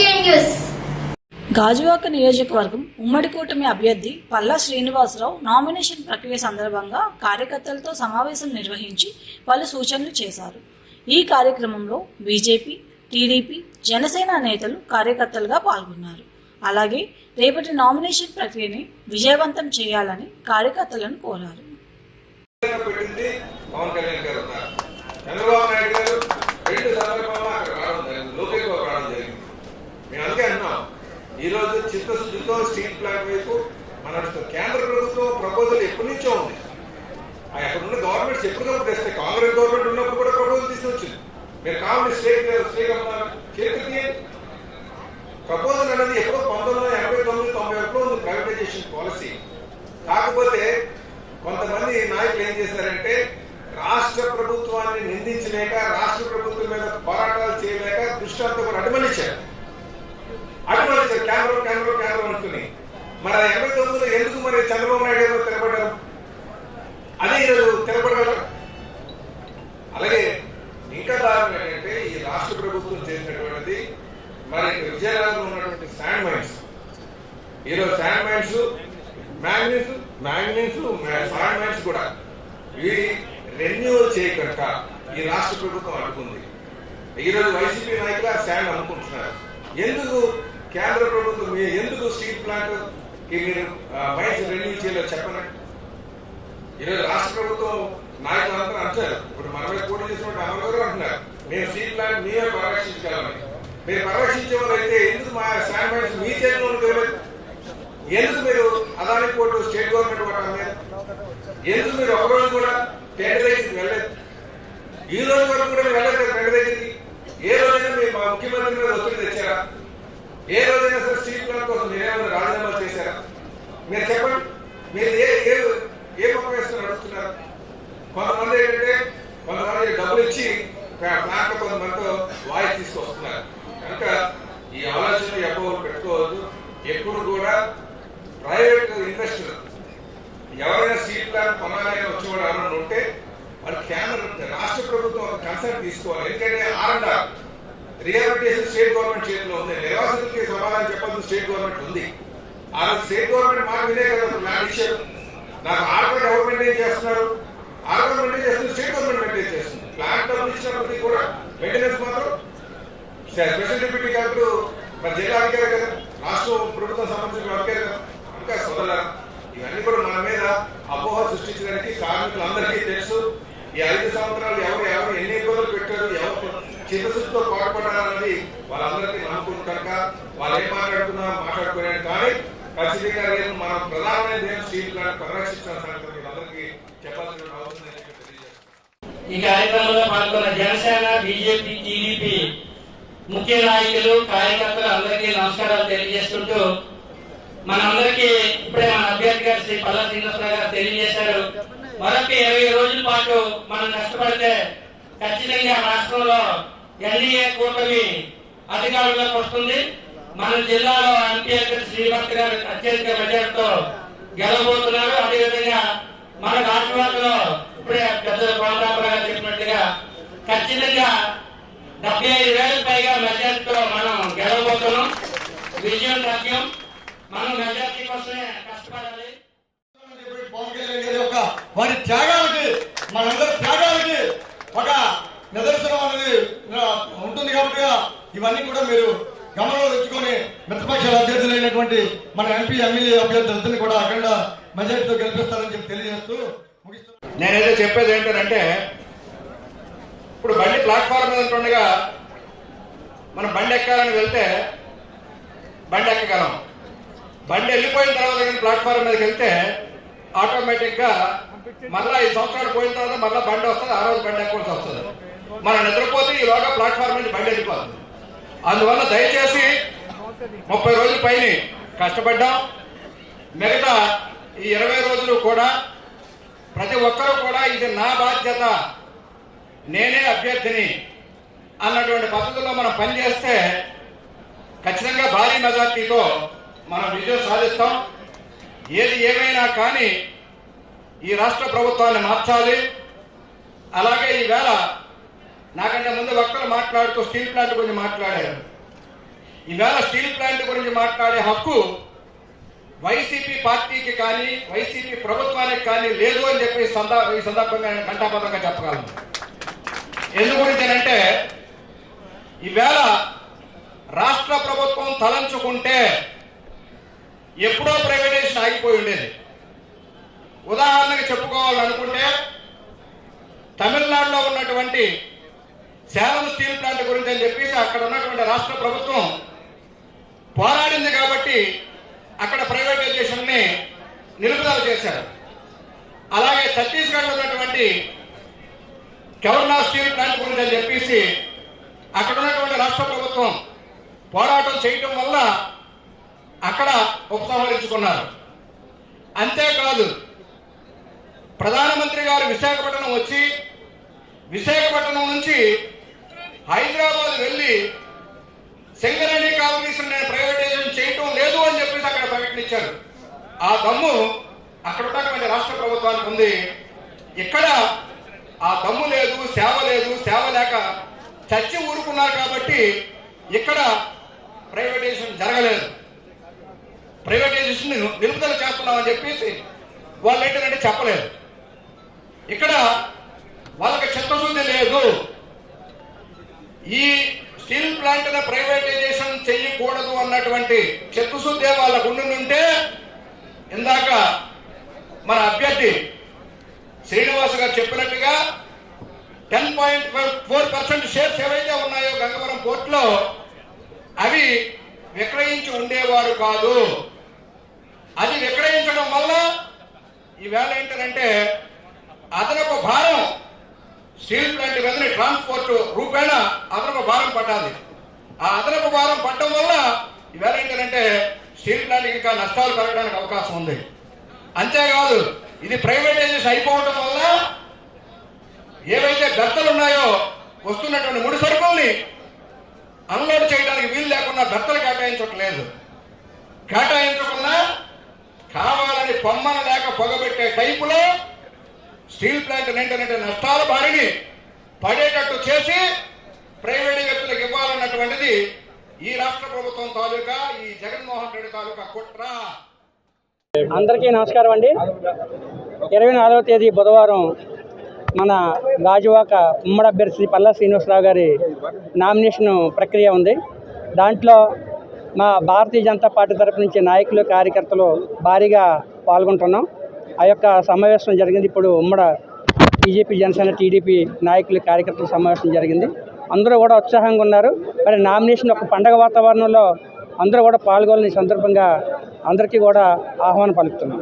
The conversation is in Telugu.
న్యూస్. గాజువాక నియోజకవర్గం ఉమ్మడి కూటమి అభ్యర్థి పల్లా శ్రీనివాసరావు నామినేషన్ ప్రక్రియ సందర్భంగా కార్యకర్తలతో సమావేశం నిర్వహించి పలు సూచనలు చేశారు. ఈ కార్యక్రమంలో బీజేపీ టీడీపీ జనసేన నేతలు కార్యకర్తలుగా పాల్గొన్నారు. అలాగే రేపటి నామినేషన్ ప్రక్రియని విజయవంతం చేయాలని కార్యకర్తలను కోరారు. పెట్టింది పవన్ కళ్యాణ్ గారు ఉన్నారు. చంద్రబాబు నాయుడు గారు రెండు ఈరోజు చిత్తశుద్ధితో స్టీల్ ప్లాంట్ వైపు మన కేంద్ర ప్రభుత్వం ప్రపోజల్ ఎప్పటి నుంచో ఉంది. ఆ అక్కడ ఉన్న గవర్నమెంట్స్ ఎప్పటికప్పుడు తెస్తాయి కాంగ్రెస్ గవర్నమెంట్ ఉన్నప్పుడు కూడా ప్రపోజల్ తీసుకొచ్చింది. మీరు కావాలి స్టేట్ స్టేట్ చేతికి ప్రపోజల్ అనేది ఎప్పుడో పంతొమ్మిది వందల ఎనభై తొమ్మిది తొంభై ఒకటిలో ఉంది ప్రైవేటైజేషన్ పాలసీ కాకపోతే కొంతమంది నాయకులు ఏం చేశారంటే రాష్ట్ర ప్రభుత్వాన్ని నిందించలేక రాష్ట్ర ప్రభుత్వం మీద పోరాటాలు చేయలేక దృష్టాంతం అంతా అడుమనిచ్చారు అడుమనిచ్చారు కేంద్రం కేంద్రం కేంద్రం అనుకుని. మరి ఎనభై తొమ్మిదిలో ఎందుకు మరి చంద్రబాబు నాయుడు గారు తిరగబడ్డారు అదే ఈరోజు తిరగబడగలరు అలాగే ఇంకా దారుణం ఏంటంటే ఈ రాష్ట్ర ప్రభుత్వం చేసినటువంటిది మరి విజయనగరంలో ఉన్నటువంటి శాండ్ మైన్స్. ఈరోజు sand mines manganese manganese sand mines కూడా ఇవి రెన్యూవల్ చేయకనుక ఈ రాష్ట్ర ప్రభుత్వం అనుకుంది. ఈరోజు వైసీపీ నాయకులు ఆ శాండ్ అనుకుంటున్నారు. ఎందుకు కేంద్ర ప్రభుత్వం ఎందుకు స్టీల్ ప్లాంట్కి మీరు మైన్స్ రెన్యూ చేయలేదు చెప్పండి. ఈరోజు రాష్ట్ర ప్రభుత్వం నాయకులు అందరూ అంటారు ఇప్పుడు మనమే పోటీ చేసినట్టు అమలు గారు అంటున్నారు. మేము స్టీల్ ప్లాంట్ మీరే పరిరక్షించగలమని మీరు పరిరక్షించే ఎందుకు మా శాండ్ మైన్స్ మీ చేతిలో ఉండలేదు ఎందుకు మీరు అదాని పోర్టు స్టేట్ గవర్నమెంట్ వాటా ఎందుకు మీరు ఒకరోజు కూడా టెండర్ దగ్గరికి వెళ్ళలేదు? ఈ రోజు వరకు కూడా వెళ్ళలేదు టెండర్ దగ్గరికి? ఏ రోజైనా మీ మా ముఖ్యమంత్రి మీద ఒత్తిడి తెచ్చారా? ఏ రోజైనా సార్ స్టీల్ ప్లాంట్ కోసం మీరేమైనా రాజీనామా చేశారా? మీరు చెప్పండి. మీరు ఏ ఏ ఏ పక్క వేసుకుని అడుగుతున్నారు కొంతమంది ఏంటంటే కొంతమంది డబ్బులు ఇచ్చి ప్లాంట్ కొంతమందితో వాయిస్ తీసుకొస్తున్నారు. కనుక ఈ ఆలోచన ఎప్పుడు పెట్టుకోవద్దు. ఎప్పుడు కూడా ప్రైవేట్ ఇన్వెస్టర్ ఎవరైనా స్టీల్ ప్లాంట్ కొనాలని వచ్చేవాడు ఎవరైనా ఉంటే వాళ్ళు కేంద్ర రాష్ట్ర ప్రభుత్వం ఒక తీసుకోవాలి. ఎందుకంటే R and R. Rehabilitation state government చేతిలో ఉంది. నిర్వాసితులకి సమాధానం చెప్పాల్సిన స్టేట్ గవర్నమెంట్ ఉంది. ఆ స్టేట్ గవర్నమెంట్ మాట వినే కదా నా విషయం నాకు ఆర్డర్ ఎవరు మెయింటైన్ చేస్తున్నారు. ఆర్డర్ మెయింటైన్ చేస్తుంది స్టేట్ గవర్నమెంట్ మెయింటైన్ చేస్తుంది. ప్లాంట్ డబ్బులు ఇచ్చినప్పటికీ కూడా మెయింటెనెన్స్ మాత్రం స్పెషల్ డిప్యూటీ కలెక్టర్ మరి జిల్లా అధికారి కదా రాష్ట్ర ప్రభుత్వం సంబంధించిన అధికారి కదా ఇంకా సోదరులారా ఇవన్నీ కూడా మన మీద అపోహ సృష్టించడానికి కార్మికులందరికీ తెలుసు. ఈ ఐదు సంవత్సరాలు ఎవరు ఎవరు ఎన్ని ఇబ్బందులు పెట్టారు చిత్తశుద్ధితో పాటుపడాలన్నది వాళ్ళందరికీ నమ్ముకుంటు కనుక వాళ్ళు ఏం మాట్లాడుతున్నా మాట్లాడుకునే కానీ ఖచ్చితంగా రేపు మనం ప్రధానమైన దేని స్టీల్ పరిరక్షించిన సంగతి అందరికీ చెప్పాల్సిన అవసరం ఈ కార్యక్రమంలో పాల్గొన్న జనసేన బీజేపీ టీడీపీ ముఖ్య నాయకులు కార్యకర్తలు అందరికీ నమస్కారాలు తెలియజేస్తుంటూ మనందరికీ ఇప్పుడే మన అభ్యర్థి గారు శ్రీ పల్లా శ్రీనివాసరావు గారు తెలియజేశారు. మరొక ఇరవై రోజుల పాటు మనం కష్టపడితే ఖచ్చితంగా రాష్ట్రంలో ఎన్డీఏ కూటమి అధికారంలోకి వస్తుంది. మన జిల్లాలో ఎంపీ అభ్యర్థి శ్రీభక్తి గారు అత్యధిక మెజార్టీతో గెలబోతున్నారు అదేవిధంగా మన రాష్ట్రంలో ఇప్పుడే పెద్దలు కోమరాపురం గారు చెప్పినట్టుగా ఖచ్చితంగా డెబ్బై ఐదు వేలకు పైగా మెజార్టీతో మనం గెలవబోతున్నాం. విజయం లక్ష్యం మనం మెజార్టీ కోసమే కష్టపడాలి. పవన్ వారి త్యాగాలకి మనందరి త్యాగాలకి ఒక నిదర్శనం అనేది ఉంటుంది కాబట్టి ఇవన్నీ కూడా మీరు గమనంలో తెచ్చుకొని మిత్రపక్షాల అభ్యర్థులైనటువంటి మన ఎంపీ ఎమ్మెల్యే అభ్యర్థులందరినీ కూడా అఖండ మెజార్టీతో గెలిపిస్తారని చెప్పి తెలియజేస్తూ నేనైతే చెప్పేది ఏంటంటే ఇప్పుడు బండి ప్లాట్ఫామ్ మీద ఉంటుండగా మనం బండి ఎక్కాలని వెళ్తే బండి ఎక్కగలం. బండి వెళ్ళిపోయిన తర్వాత కానీ ప్లాట్ఫామ్ మీదకి వెళ్తే ఆటోమేటిక్గా మళ్ళీ మళ్ళా ఈ సంవత్సరాలు పోయిన తర్వాత మళ్ళీ బండి వస్తుంది ఆ రోజు బండి ఎక్కాల్సి వస్తుంది. మనం నిద్రపోతే ఈలోగా ప్లాట్ఫామ్ నుంచి బండి వెళ్ళిపోతుంది అందువల్ల దయచేసి ముప్పై రోజుల పైన కష్టపడ్డాం. మిగతా ఈ ఇరవై రోజులు కూడా ప్రతి ఒక్కరూ కూడా ఇది నా బాధ్యత నేనే అభ్యర్థిని అన్నటువంటి పద్ధతిలో మనం పనిచేస్తే ఖచ్చితంగా భారీ మెజార్టీతో మనం విజయం సాధిస్తాం. ఏది ఏమైనా కానీ ఈ రాష్ట్ర ప్రభుత్వాన్ని మార్చాలి. అలాగే ఈవేళ నాకంటే ముందు వక్తలు మాట్లాడుతూ స్టీల్ ప్లాంట్ గురించి మాట్లాడారు. ఈవేళ స్టీల్ ప్లాంట్ గురించి మాట్లాడే హక్కు వైసీపీ పార్టీకి కానీ వైసీపీ ప్రభుత్వానికి కానీ లేదు అని చెప్పి ఈ ఈ సందర్భంగా నేను ఘంటాపథంగా చెప్పగలను. ఎందు గురించనంటే ఈవేళ రాష్ట్ర ప్రభుత్వం తలంచుకుంటే ఎప్పుడో ప్రైవేటైజేషన్ ఆగిపోయి ఉండేది. ఉదాహరణకి చెప్పుకోవాలనుకుంటే తమిళనాడులో ఉన్నటువంటి సేలం స్టీల్ ప్లాంట్ గురించి అని చెప్పేసి అక్కడ ఉన్నటువంటి రాష్ట్ర ప్రభుత్వం పోరాడింది కాబట్టి అక్కడ ప్రైవేటైజేషన్ని నిలుపుదల చేశారు. అలాగే ఛత్తీస్గఢ్లో ఉన్నటువంటి కెవర్నా స్టీల్ ప్లాంట్ గురించి అని చెప్పేసి అక్కడ ఉన్నటువంటి రాష్ట్ర ప్రభుత్వం పోరాటం చేయటం వల్ల అక్కడ ఉపసంహరించుకున్నారు. అంతేకాదు ప్రధానమంత్రి గారు విశాఖపట్నం వచ్చి విశాఖపట్నం నుంచి హైదరాబాద్ వెళ్ళి సింగరేణి కాలనీస్ నేను ప్రైవేటైజేషన్ చేయటం లేదు అని చెప్పేసి అక్కడ ప్రకటించారు ఆ దమ్ము అక్కడ ఉన్నటువంటి రాష్ట్ర ప్రభుత్వానికి ఉంది. ఇక్కడ ఆ దమ్ము లేదు సేవ లేదు సేవ లేక చచ్చి ఊరుకున్నారు కాబట్టి ఇక్కడ ప్రైవేటైజేషన్ జరగలేదు. ప్రైవేటైజేషన్ నిలుపుదల చేస్తున్నామని చెప్పేసి వాళ్ళు ఏంటంటే చెప్పలేదు. ఇక్కడ వాళ్ళకి చిత్తశుద్ధి లేదు. ఈ స్టీల్ ప్లాంట్ ప్రైవేటైజేషన్ చెయ్యకూడదు అన్నటువంటి చిత్తశుద్ధి వాళ్ళకు ఉండుంటే ఇందాక మన అభ్యర్థి శ్రీనివాస్ గారు చెప్పినట్టుగా ten point four percent shares ఏవైతే ఉన్నాయో గంగవరం పోర్టులో అవి విక్రయించి ఉండేవారు కాదు. అది విక్రయించడం వల్ల ఈవేళ ఏంటంటే అదనపు భారం స్టీల్ ప్లాంట్ మీదనే ట్రాన్స్పోర్ట్ రూపేణ అదనపు భారం పట్టాలి. ఆ అదనపు భారం పట్టడం వల్ల ఈవేళ ఏంటంటే స్టీల్ ప్లాంట్ ఇంకా నష్టాలు పెరగడానికి అవకాశం ఉంది. అంతేకాదు ఇది ప్రైవేటైజేషన్ అయిపోవడం వల్ల ఏవైతే బెర్తలు ఉన్నాయో వస్తున్నటువంటి ముడి సరుకుల్ని అన్లోడ్ చేయడానికి వీలు లేకుండా బెర్తలు కేటాయించట్లేదు. కేటాయించకుండా కావాలని పొమ్మన లేక పొగబెట్టే టైపులో స్టీల్ ప్లాంట్ ఏంటంటే నష్టాల బారిని పడేటట్టు చేసి ప్రైవేట్ వ్యక్తులకు ఇవ్వాలన్నటువంటిది ఈ రాష్ట్ర ప్రభుత్వం తాలూకా ఈ జగన్మోహన్ రెడ్డి తాలూకా కుట్ర. అందరికీ నమస్కారం అండి. ఇరవై నాలుగవ తేదీ బుధవారం మన గాజువాక ఉమ్మడి అభ్యర్థి పల్లా శ్రీనివాసరావు గారి నామినేషన్ ప్రక్రియ ఉంది. దాంట్లో మా భారతీయ జనతా పార్టీ తరపు నుంచి నాయకులు కార్యకర్తలు భారీగా పాల్గొంటున్నాం. ఆ యొక్క సమావేశం జరిగింది. ఇప్పుడు ఉమ్మడ బీజేపీ జనసేన టీడీపీ నాయకులు కార్యకర్తల సమావేశం జరిగింది. అందరూ కూడా ఉత్సాహంగా ఉన్నారు. మరి నామినేషన్ ఒక పండగ వాతావరణంలో అందరూ కూడా పాల్గొని సందర్భంగా అందరికీ కూడా ఆహ్వానం పలుకుతున్నాం.